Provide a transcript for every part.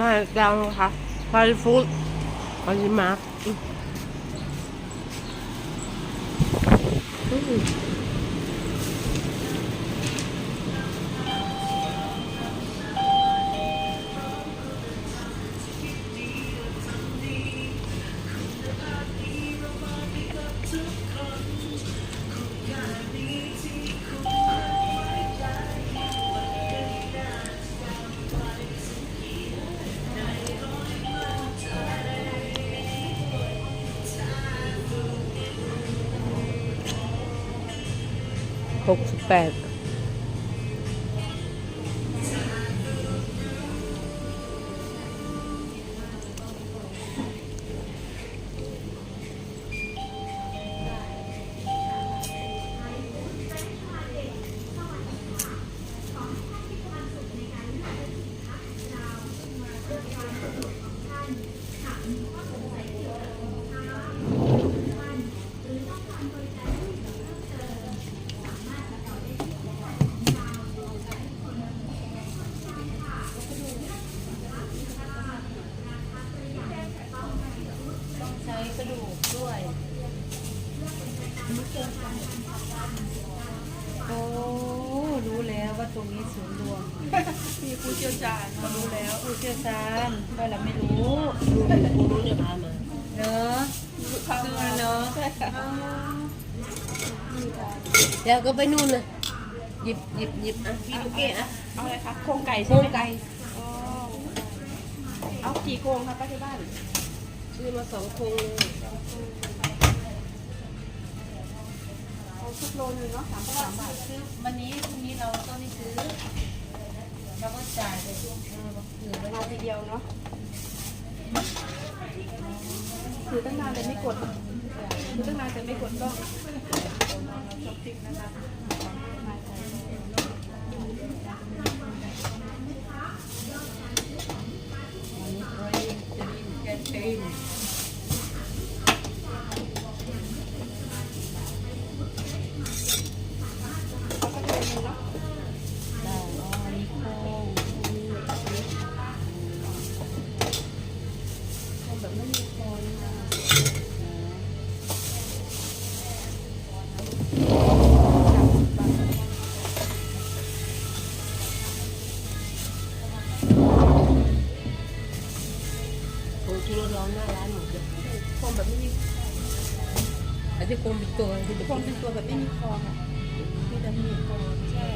มาจังค่ะไฟฟูดออริมาอืม หก โอ้รู้แล้วว่าตรงนี้ศูนย์รวม มีผู้เชี่ยวชาญก็รู้แล้วผู้เชี่ยวชาญก็เราไม่รู้ดูแต่กูรู้เนี่ยพามาเนอะคือเนอะแล้วก็ไปนู่นเลยหยิบหยิบหยิบอะพี่ลูกเกดอะเอาอะไรคะโครงไก่โคใช่รไหงมไก่อ๋อเอากี่โครงคะป้าที่บ้านซื้อมาสองโครงเลย ทุกโลนึงเนาะสามสิบสามบาทซื้อวันนี้พรุ่งนี้เราต้องไม่ซื้อเราก็จ่ายไปช่วงเออเหลือมาทีเดียวเนาะถือตั้งนานแต่ไม่กดถือตั้งนานแต่ไม่กดก็ชอบติ๊กนะคะ โครงที่ร้อนหน้าร้านหนูเลยโครงแบบไม่มีอันที่โครงเป็นตัวโครงเป็นตัวแบบไม่มีคอค่ะมีแต่มีคอใช่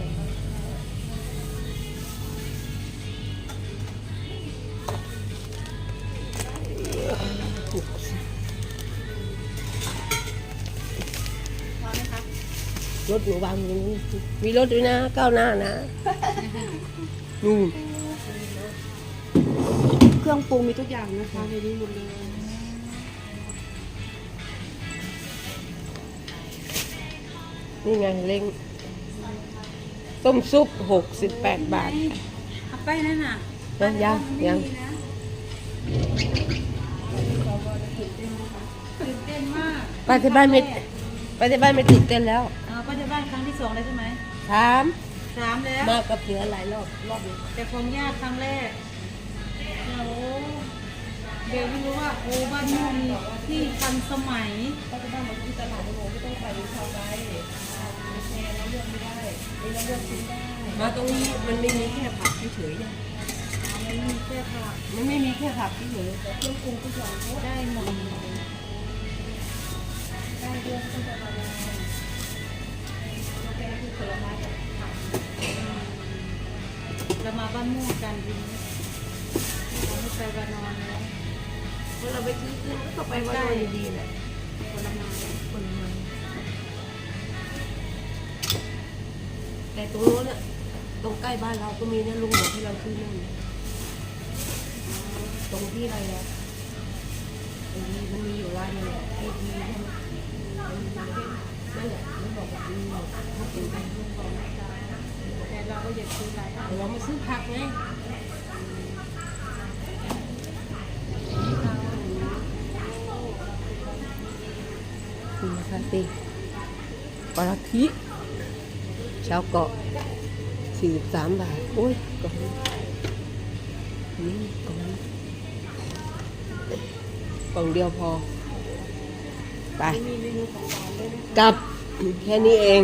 พอไหมคะรถหนูวางอยู่มีรถด้วยนะก้าวหน้านะนู่น เครื่องปรุงมีทุกอย่างนะคะในนี้หมดเลยนี่ไงเล้งต้มซุปหกสิบแปดบาทเอาไปนั่นน่ะนะยังยังตื่นเต้นมากไปที่บ้านไม่ไปที่บ้านไม่ติดเต้นแล้วเออไปที่บ้านครั้งที่สองเลยใช่ไหมถามสามแล้ว มากับเสือหลายรอบรอบนี้แต่ของญาติครั้งแรกโอ้ เดี๋ยวไม่รู้ว่าโอ้บ้านนี้มีที่ทันสมัยปัจจุบันเราที่ตลาดโอ้โหไม่ต้องไปชาวไร่แชร์แล้วเลือกไม่ได้เองเราเลือกกินได้มาตรงนี้มันไม่มีแค่ผักเฉยๆมันมีแค่ผักมันไม่มีแค่ผักเฉยเครื่องปรุงทุกอย่างเขาได้หมดได้เลือกตั้งแต่มาแล้เราแกคือผลไม้กับผักเรามาบ้านม่วงกันที ไม่ไปวานอนแล้วๆเมื่อเราไปซื้อขึ้นก็ไปวันนดีๆแหละผลไม้คนมาแต่ตรงโน้นอะตรงใกล้บ้านเราก็มีนะลุงบอกให้เราซื้อนั่นตรงที่อะไรอะตรงนี้มันมีอยู่ร้านหนึงอะที่ดีใช่ไหมนั่นแหละไม่บอกว่ามีหมดถ้าเป็นไปแต่เราก็อยากซื้อหลายอันเรามาซื้อผักไง นี่นะคะตีปลาทิชาวเกาะสี่สามบาท โอ้ยกล่องนี้นี่กล่องนี้กล่องเดียวพอ ไปมีเมนูของหวานด้วยนะคะกลับแค่นี้เอง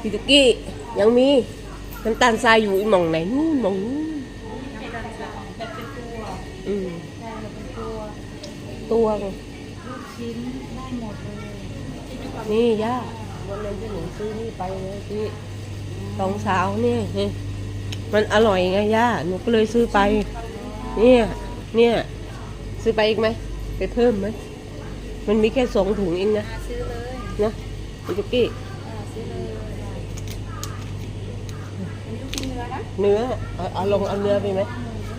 พี่ตุกกี้ยังมีน้ำตาลทรายอยู่อีหมองไหนนู่นหมองนู่นน้ำตาลทรายแบบเป็นตัวอืมใช่แบบเป็นตัวตัวไงลูก ชิ้นได้หมดเลยนี่ย่าวันนั้นที่หนูซื้อนี่ไปเลยพี่สองสาวนี่เฮ้ยมันอร่อยไงย่าหนูก็เลยซื้อไป เนี่ย เนี่ย ซื้อไปอีกไหมไปเพิ่มไหมมันมีแค่สองถุงเองนะอ่าซื้อเลยนะพี่ตุกกี้อ่าซื้อเลยมีลูกชิ้นเนื้อนะเนื้อเอาเอาลงเอาเนื้อไปไหม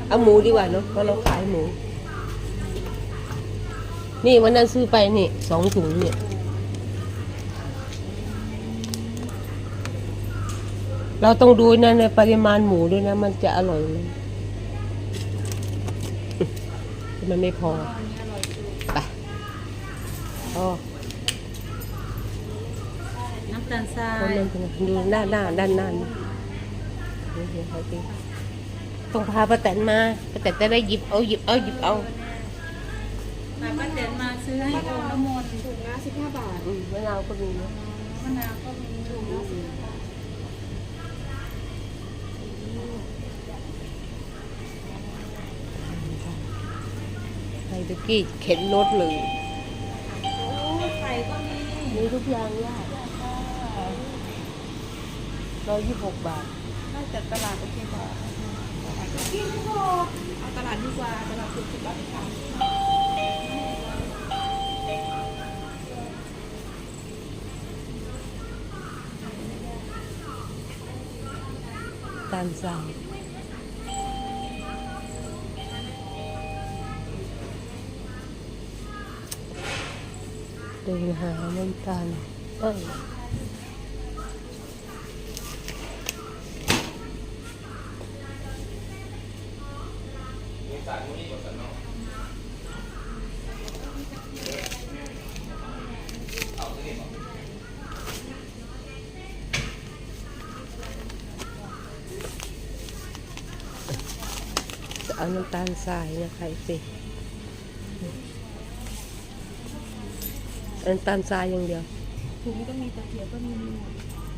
เอาหมูดีกว่าเนาะเพราะเราขายหมู นี่วันนั้นซื้อไปนี่สองถุงเนี่ยเราต้องดูนะในปริมาณหมูด้วยนะ มันจะอร่อยไหมมันไม่พออันนี้อร่อยสุดไปอ๋อน้ำตาลทราคนยนั้นเป็นไงดูหน้าหน้าด้านหน้านี่เดี๋ยวเดี๋ยวเขาสิต้องพาป้าแตนมาป้าแตนจะได้หยิบเอาหยิบเอาหยิบเอา มาป้าแตนมาซื้อให้โอน้ำมนต์ถุงละสิบห้าบาทอืมมะนาวก็มีนะมะนาวก็มีถุงละสิบบาทไอ้ตะกี้เข็นรถเลยโอ้ไข่ก็มีมีทุกอย่างยากร้อยยี่สิบหกบาทน่าจะตลาดโอเคกว่าเอาตลาดดีกว่าตลาดสุดสิบบาทค่ะตา มสั่งเดินหาน้ำตาล เอ้ยจะเอาน้ำตาลทรายนะคะสิเอาน้ำตาลทรายอย่างเดียว ถุงก็มีตะเกียบก็มีมีหมด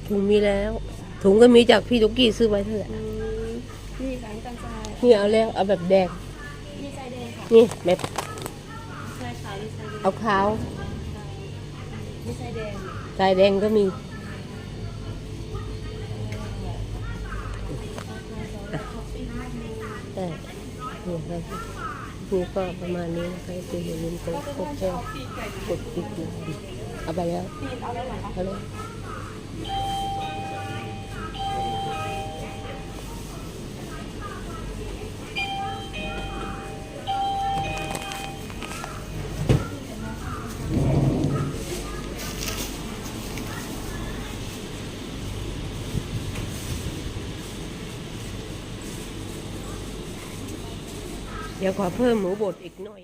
ถุงมีแล้ว ถุงก็มีจากพี่ตุกกี้ซื้อไว้เท่าไหร่อืมนี่ค่ะน้ำตาลทรายนี่เอาแล้วเอาแบบแดง นี่ไส้แดงค่ะนี่แบบไส้ขาวนี่ไส้แดงเอาขาว นี่ไส้แดงสายแดงก็มี นี่ครับนี่ก็ประมาณนี้นะคะจะอย่าลืมกดกดแชร์กดติดตามเอาไปแล้วเอาแล้ว ดี๋ยวขอเพิ่มหมูบดอีกหน่อย